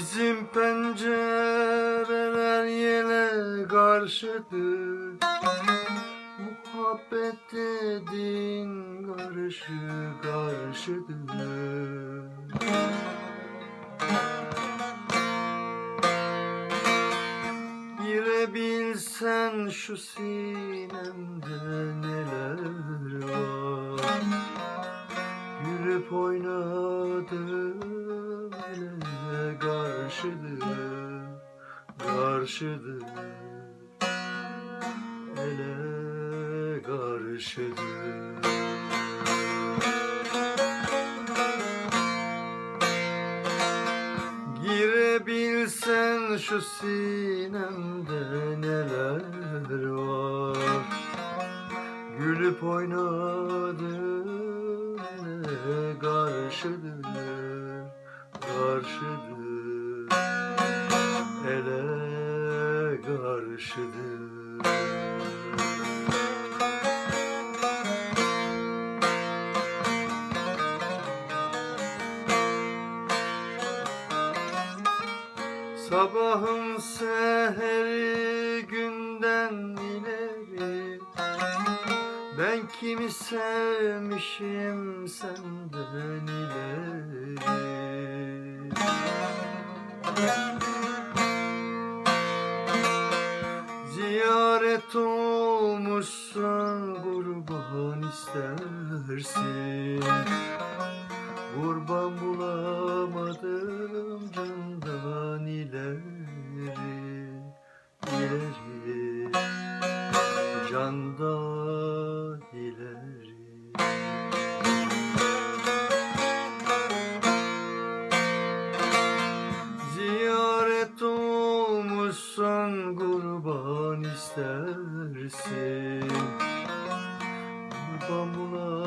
Bizim pencereler yele karşıdır. Muhabbet dediğin karşı karşıdır. Girebilsen şu sinemde neler var? Gülüp oynadım karşıdır Karşıdır. Ele karşıdır. Girebilsen şu sinemde neler var? Gülüp oynadım karşıdır Karşıdır. Ele karşıdır. Sabahın seheri günden kimi sevmişim senden ileri. Ziyaret olmuşsan kurban istersin. Kurban Bambula